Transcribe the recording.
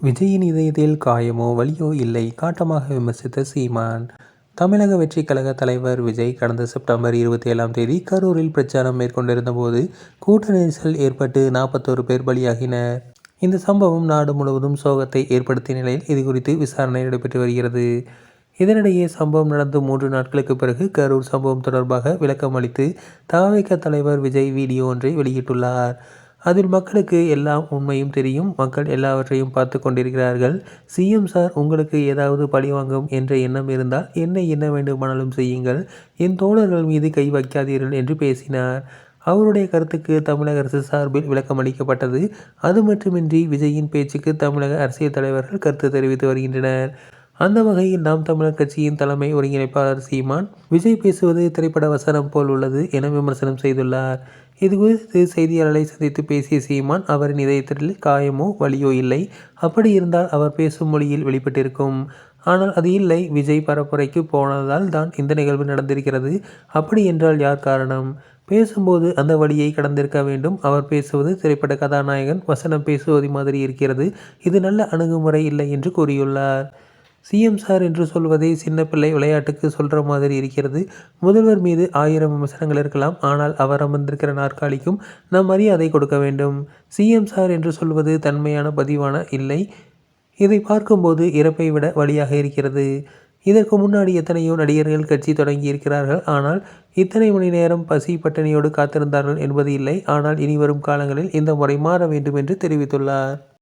விஜயின் இதயத்தில் காயமோ வலியோ இல்லை. காட்டமாக விமர்சித்த சீமான் தமிழக வெற்றிக் கழக தலைவர் விஜய் கடந்த செப்டம்பர் இருபத்தி ஏழாம் தேதி கரூரில் பிரச்சாரம் மேற்கொண்டிருந்த போது கூட்ட நெரிசல் ஏற்பட்டு நாற்பத்தோரு பேர் பலியாகினர். இந்த சம்பவம் நாடு முழுவதும் சோகத்தை ஏற்படுத்திய நிலையில் இதுகுறித்து விசாரணை நடைபெற்று வருகிறது. இதனிடையே சம்பவம் நடந்து மூன்று நாட்களுக்கு பிறகு கரூர் சம்பவம் தொடர்பாக விளக்கம் அளித்து தவிக தலைவர் விஜய் வீடியோ ஒன்றை வெளியிட்டுள்ளார். அதில் மக்களுக்கு எல்லாம் உண்மையும் தெரியும். மக்கள் எல்லாவற்றையும் பார்த்து கொண்டிருக்கிறார்கள். சிஎம் சார் உங்களுக்கு ஏதாவது பழிவாங்கும் என்ற எண்ணம் இருந்தால் என்ன என்ன வேண்டுமானாலும் செய்யுங்கள். என் தோழர்கள் மீது கை வைக்காதீர்கள் என்று பேசினார். அவருடைய கருத்துக்கு தமிழக அரசு சார்பில் விளக்கம் அளிக்கப்பட்டது. அது மட்டுமின்றி விஜயின் பேச்சுக்கு தமிழக அரசியல் தலைவர்கள் கருத்து தெரிவித்து வருகின்றனர். அந்த வகையில் நாம் தமிழர் கட்சியின் தலைமை ஒருங்கிணைப்பாளர் சீமான் விஜய் பேசுவது திரைப்பட வசனம் போல் உள்ளது என விமர்சனம் செய்துள்ளார். இதுகுறித்து செய்தியாளரை சந்தித்து பேசிய சீமான் அவரின் இதயத்தில் காயமோ வலியோ இல்லை. அப்படி இருந்தால் அவர் பேசும் மொழியில் வெளிப்பட்டிருக்கும். ஆனால் அது இல்லை. விஜய் பரப்புரைக்கு போனதால் தான் இந்த நிகழ்வு நடந்திருக்கிறது. அப்படி என்றால் யார் காரணம்? பேசும்போது அந்த வழியை கடந்திருக்க வேண்டும். அவர் பேசுவது திரைப்பட கதாநாயகன் வசனம் பேசுவது மாதிரி இருக்கிறது. இது நல்ல அணுகுமுறை இல்லை என்று கூறியுள்ளார். சிஎம் சார் என்று சொல்வதை சின்ன பிள்ளை விளையாட்டுக்கு சொல்கிற மாதிரி இருக்கிறது. முதல்வர் மீது ஆயிரம் விமர்சனங்கள் இருக்கலாம். ஆனால் அவர் அமர்ந்திருக்கிற நாற்காலிக்கும் நாம் மரியாதை கொடுக்க வேண்டும். சிஎம் சார் என்று சொல்வது தன்மையான பதிவான இல்லை. இதை பார்க்கும்போது இறப்பை விட வழியாக இருக்கிறது. இதற்கு முன்னாடி எத்தனையோ நடிகர்கள் கட்சி தொடங்கி இருக்கிறார்கள் ஆனால் இத்தனை மணி நேரம் பசி பட்டினியோடு காத்திருந்தார்கள் என்பது இல்லை. ஆனால் இனி வரும் காலங்களில் இந்த முறை மாற வேண்டும் என்று தெரிவித்துள்ளார்.